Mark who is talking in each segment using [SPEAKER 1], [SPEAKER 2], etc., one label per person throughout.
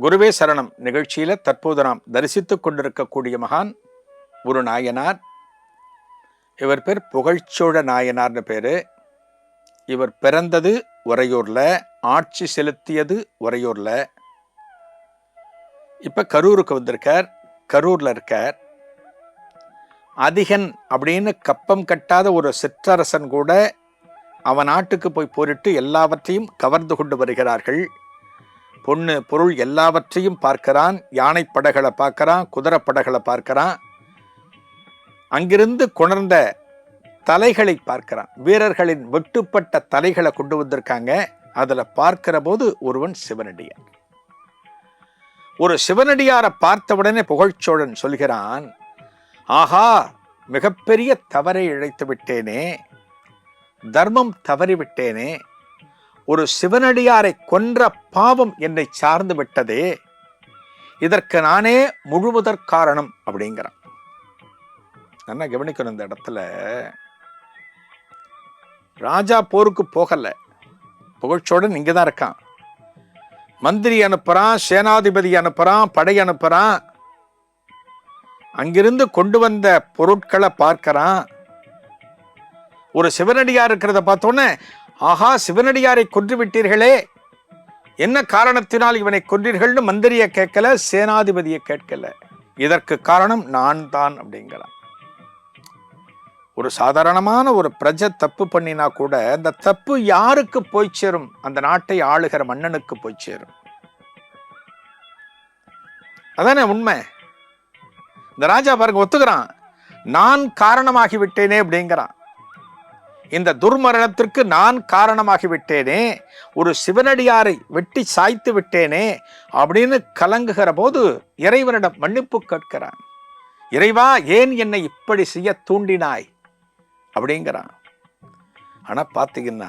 [SPEAKER 1] குருவே சரணம். நிகழ்ச்சியில தற்போது நாம் தரிசித்துக் கொண்டிருக்கக்கூடிய மகான் குரு நாயனார். இவர் பேர் புகழ்ச்சோழ நாயனார்னு பேரு. இவர் பிறந்தது உறையூர்ல ஆட்சி செலுத்தியது உறையூர்ல. இப்ப கரூருக்கு வந்திருக்கார் கரூர்ல இருக்கார். அதிகன் அப்படின்னு கப்பம் கட்டாத ஒரு சிற்றரசன் கூட அவன் நாட்டுக்கு போய் போரிட்டு எல்லாவற்றையும் கவர்ந்து கொண்டு வருகிறார்கள். பொண்ணு பொருள் எல்லாவற்றையும் பார்க்கிறான் யானை படகளை பார்க்கறான் குதிரை படகளை பார்க்கறான். அங்கிருந்து கொணர்ந்த தலைகளை பார்க்கிறான். வீரர்களின் வெட்டுப்பட்ட தலைகளை கொண்டு வந்திருக்காங்க. அதில் பார்க்கிற போது ஒருவன் சிவனடியார் ஒரு சிவனடியாரை பார்த்தவுடனே புகழ்ச்சோழன் சொல்கிறான் ஆஹா மிகப்பெரிய தவறை இழைத்து விட்டேனே தர்மம் தவறிவிட்டேனே ஒரு சிவனடியாரை கொன்ற பாவம் என்னை சார்ந்து விட்டதே. இதற்கு நானே முழுவதற் காரணம் அப்படிங்கிறான். என்ன கவனிக்கணும் இந்த இடத்துல. ராஜா போருக்கு போகல. புகழ்ச்சோடன் இங்கே தான் இருக்கான். மந்திரி அனுப்புறான் சேனாதிபதி அனுப்புறான் படை அனுப்புறான். அங்கிருந்து கொண்டு வந்த பொருட்களை பார்க்கறான். ஒரு சிவனடியார் இருக்கிறத பார்த்தோன்னே ஆஹா சிவனடியாரை கொன்று விட்டீர்களே என்ன காரணத்தினால் இவனை கொன்றீர்கள்னு மந்திரியை கேட்கல சேனாதிபதியை கேட்கல. இதற்கு காரணம் நான் தான் அப்படிங்கிறான். ஒரு சாதாரணமான ஒரு பிரஜ தப்பு பண்ணினா கூட அந்த தப்பு யாருக்கு போய் சேரும்? அந்த நாட்டை ஆளுகிற மன்னனுக்கு போய் சேரும். அதானே உண்மை? இந்த ராஜா பாருங்க ஒத்துக்கிறான். நான் காரணமாகி விட்டேனே அப்படிங்கிறான். இந்த துர்மரணத்திற்கு நான் காரணமாகி விட்டேனே ஒரு சிவனடியாரை வெட்டி சாய்த்து விட்டேனே அப்படின்னு கலங்குகிற போது இறைவனிடம் மன்னிப்பு கேட்கிறான். இறைவா ஏன் என்னை இப்படி செய்ய தூண்டினாய்? அப்படிங்கிறான். ஆனா பார்த்தீங்கன்னா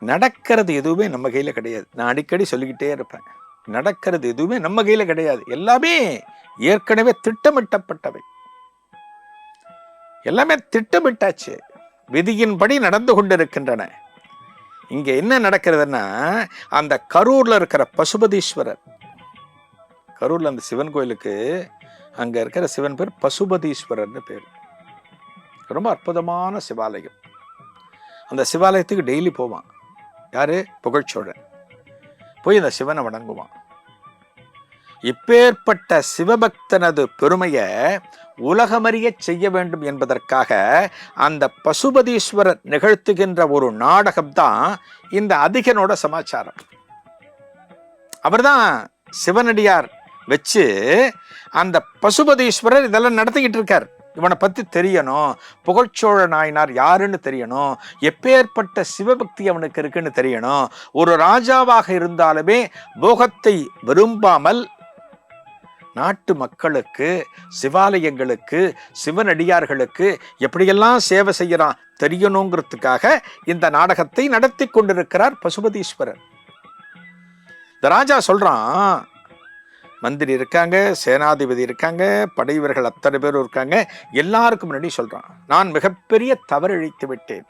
[SPEAKER 1] நடக்கிறது எதுவுமே நம்ம கையில கிடையாது. நான் அடிக்கடி சொல்லிக்கிட்டே இருப்பேன். நடக்கிறது எதுவுமே நம்ம கையில கிடையாது. எல்லாமே ஏற்கனவே திட்டமிட்டப்பட்டவை. எல்லாமே திட்டமிட்டாச்சு. விதியின்படி நடந்து கொண்டிருக்கின்றன. இங்க என்ன நடக்கிறதுன்னா அந்த கரூர்ல இருக்கிற பசுபதீஸ்வரர். கரூர்ல அந்த சிவன் கோயிலுக்கு அங்க இருக்கிற சிவன் பேர் பசுபதீஸ்வரர்னு பேர். ரொம்ப அற்புதமான சிவாலயம். அந்த சிவாலயத்துக்கு டெய்லி போவான். யாரு? புகழ்ச்சோழன் போய் அந்த சிவனை வணங்குவான். இப்பேற்பட்ட சிவபக்தனது பெருமையை உலகமறிய செய்ய வேண்டும் என்பதற்காக அந்த பசுபதீஸ்வரர் நிகழ்த்துகின்ற ஒரு நாடகம்தான் இந்த அதிகனோட சமாச்சாரம். அவர்தான் சிவனடியார் வச்சு அந்த பசுபதீஸ்வரர் இதெல்லாம் நடத்திக்கிட்டு இருக்கார். இவனை பற்றி தெரியணும் புகழ்ச்சோழ நாயனார் யாருன்னு தெரியணும் எப்பேற்பட்ட சிவபக்தி அவனுக்கு இருக்குன்னு தெரியணும் ஒரு ராஜாவாக இருந்தாலுமே போகத்தை விரும்பாமல் நாட்டு மக்களுக்கு சிவாலயங்களுக்கு சிவனடியார்களுக்கு எப்படியெல்லாம் சேவை செய்கிறான் தெரியணுங்கிறதுக்காக இந்த நாடகத்தை நடத்தி கொண்டிருக்கிறார் பசுபதீஸ்வரர். இந்த ராஜா சொல்றான் மந்திரி இருக்காங்க சேனாதிபதி இருக்காங்க படைவீரர்கள் அத்தனை பேரும் இருக்காங்க எல்லாருக்கும் முன்னாடி சொல்றான் நான் மிகப்பெரிய தவறு இழைத்து விட்டேன்.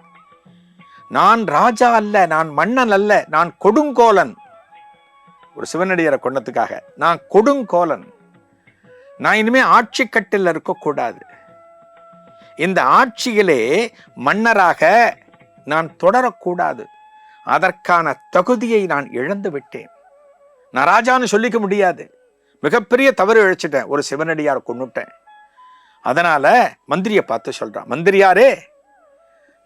[SPEAKER 1] நான் ராஜா அல்ல நான் மன்னன் அல்ல நான் கொடுங்கோலன். ஒரு சிவனடியரை கொண்டதுக்காக நான் கொடுங்கோலன். நான் இனிமே ஆட்சி கட்டில் இருக்கக்கூடாது. இந்த ஆட்சியிலே மன்னராக நான் தொடரக்கூடாது. அதற்கான தகுதியை நான் இழந்து விட்டேன். நான் ராஜான்னு சொல்லிக்க முடியாது. மிகப்பெரிய தவறு இழைச்சிட்டேன். ஒரு சிவனடியார் கொண்டுட்டேன் அதனால மந்திரியை பார்த்து சொல்றான். மந்திரியாரே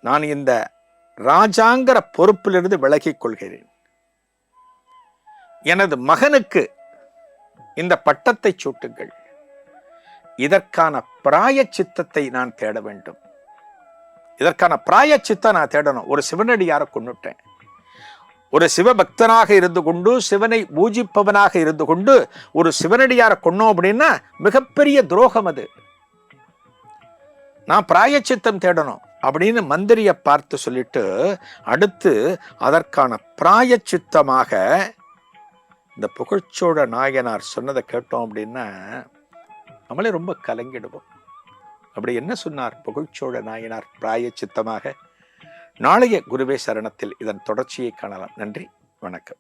[SPEAKER 1] நான் இந்த ராஜாங்கிற பொறுப்பிலிருந்து விலகிக் கொள்கிறேன். எனது மகனுக்கு இந்த பட்டத்தை சூட்டுங்கள். இதற்கான பிராய சித்தத்தை நான் தேட வேண்டும். இதற்கான பிராய சித்தம் நான் தேடணும். ஒரு சிவனடியாரை கொண்டுட்டேன் ஒரு சிவபக்தனாக இருந்து கொண்டு சிவனை பூஜிப்பவனாக இருந்து கொண்டு ஒரு சிவனடியாரை கொன்னோம் அப்படின்னா மிகப்பெரிய துரோகம் அது. நான் பிராயச்சித்தம் தேடணும் அப்படின்னு மந்திரியை பார்த்து சொல்லிட்டு அடுத்து அதற்கான பிராயச்சித்தமாக இந்த புகழ்ச்சோழ நாயனார் சொன்னதை கேட்டோம் அப்படின்னா நம்மளே ரொம்ப கலங்கிடுவோம். அப்படி என்ன சொன்னார்? புகழ்ச்சோழ நாயனார் பிராயச்சித்தமாக நாளைய குருவே சரணத்தில் இதன் தொடர்ச்சியை காணலாம். நன்றி. வணக்கம்.